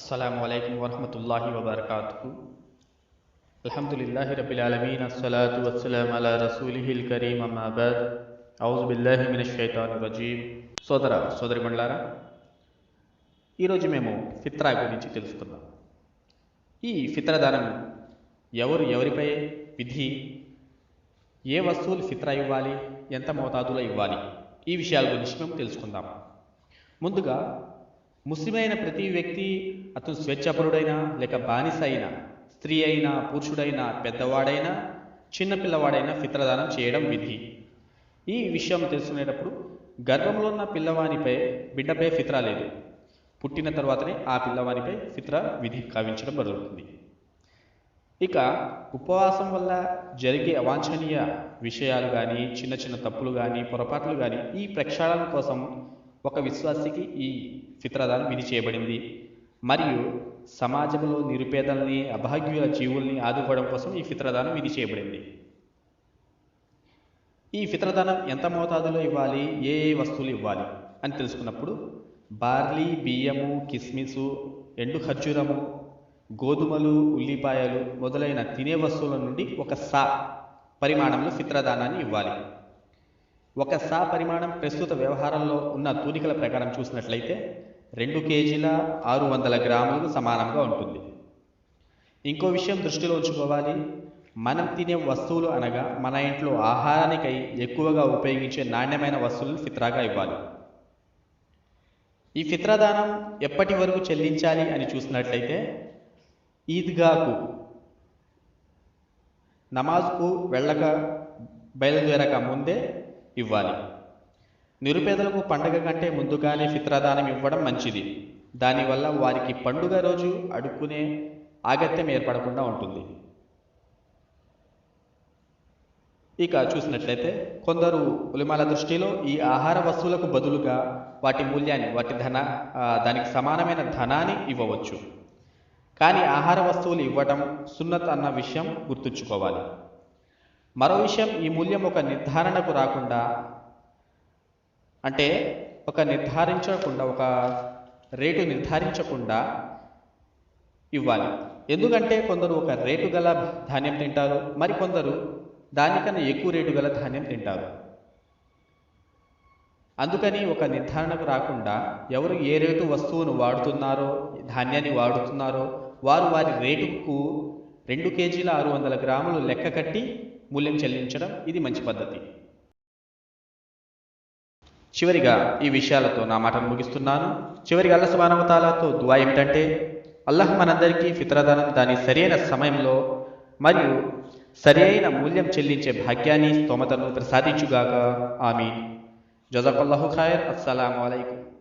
అస్సలం అయికం వరహమతుల్లాహి వబర్కాతు అల్హదుల్లా రబిలమీన్ అసలాతు వసలం అలా రసూలిహిల్ కరీం అమ్మాబాద్ ఔజ్ బిల్లాహి మిన షైతాన్ రజీం సోదర సోదరి మండలారా ఈరోజు మేము ఫిత్రా గురించి తెలుసుకుందాం. ఈ ఫిత్రదానం ఎవరు ఎవరిపై విధి ఏ వస్తువులు ఫిత్రా ఇవ్వాలి ఎంత మోతాదులో ఇవ్వాలి ఈ విషయాల గురించి మేము తెలుసుకుందాం. ముందుగా ముస్లిమైన ప్రతి వ్యక్తి అతను స్వేచ్ఛాపరుడైనా లేక బానిస అయినా స్త్రీ అయినా పురుషుడైనా పెద్దవాడైనా చిన్నపిల్లవాడైనా ఫిత్రదానం చేయడం విధి. ఈ విషయం తెలుసుకునేటప్పుడు గర్భంలో ఉన్న పిల్లవానిపై బిడ్డపై ఫిత్రా లేదు. పుట్టిన తర్వాతనే ఆ పిల్లవానిపై ఫిత్ర విధి కావించడం జరుగుతుంది ఇక ఉపవాసం వల్ల జరిగే అవాంఛనీయ విషయాలు కానీ చిన్న చిన్న తప్పులు కానీ పొరపాట్లు కానీ ఈ ప్రక్షాళన కోసం ఒక విశ్వాసికి ఈ చిత్రదానం విధి చేయబడింది. మరియు సమాజంలో నిరుపేదల్ని అభాగ్యుల జీవుల్ని ఆదుకోవడం కోసం ఈ ఫిత్రదానం విధి చేయబడింది. ఈ ఫిత్రదానం ఎంత మోతాదులో ఇవ్వాలి? ఏ ఏ వస్తువులు ఇవ్వాలి? అని తెలుసుకున్నప్పుడు బార్లీ బియ్యము కిస్మిసు ఎండు ఖర్జూరము గోధుమలు ఉల్లిపాయలు మొదలైన తినే వస్తువుల నుండి ఒక సా పరిమాణంలో ఫిత్రదానాన్ని ఇవ్వాలి. ఒక సా పరిమాణం ప్రస్తుత వ్యవహారంలో ఉన్న తూనికల ప్రకారం చూసినట్లయితే రెండు కేజీల ఆరు వందల గ్రాములకు సమానంగా ఉంటుంది. ఇంకో విషయం దృష్టిలో ఉంచుకోవాలి. మనం తినే వస్తువులు అనగా మన ఇంట్లో ఆహారానికై ఎక్కువగా ఉపయోగించే నాణ్యమైన వస్తువులు ఫిత్రాగా ఇవ్వాలి. ఈ ఫిత్రాదానం ఎప్పటి వరకు చెల్లించాలి అని చూసినట్లయితే ఈద్గాకు నమాజ్కు వెళ్ళక బయలుదేరక ముందే ఇవ్వాలి. నిరుపేదలకు పండగ కంటే ముందుగానే ఫిత్రాదానం ఇవ్వడం మంచిది. దానివల్ల వారికి పండుగ రోజు అడుక్కునే ఆగత్యం ఏర్పడకుండా ఉంటుంది. ఇక చూసినట్లయితే కొందరు ఉలిమాల దృష్టిలో ఈ ఆహార వస్తువులకు బదులుగా వాటి మూల్యాన్ని వాటి ధన దానికి సమానమైన ధనాన్ని ఇవ్వవచ్చు. కానీ ఆహార వస్తువులు ఇవ్వటం సున్నత్ అన్న విషయం గుర్తుంచుకోవాలి. మరో విషయం ఈ మూల్యం ఒక నిర్ధారణకు రాకుండా అంటే ఒక నిర్ధారించకుండా ఒక రేటు నిర్ధారించకుండా ఇవ్వాలి. ఎందుకంటే కొందరు ఒక రేటు గల ధాన్యం తింటారు మరికొందరు దానికన్నా ఎక్కువ రేటు గల ధాన్యం తింటారు. అందుకని ఒక నిర్ధారణకు రాకుండా ఎవరు ఏ రేటు వస్తువును వాడుతున్నారో ధాన్యాన్ని వాడుతున్నారో వారు వారి రేటుకు రెండు కేజీల ఆరు వందల గ్రాములు లెక్క కట్టి మూల్యం చెల్లించడం ఇది మంచి పద్ధతి. చివరిగా ఈ విషయాలతో నా మాటను ముగిస్తున్నాను. చివరిగా అల్ల సుబానవతాలతో దువా ఏమిటంటే అల్లహ్ మనందరికీ ఫిత్రదానం దాని సరైన సమయంలో మరియు సరైన మూల్యం చెల్లించే భాగ్యాన్ని స్తోమతను ప్రసాదించుగాక. ఆమె జజాకల్లాహు ఖైర్. అస్సలం అలైకుం.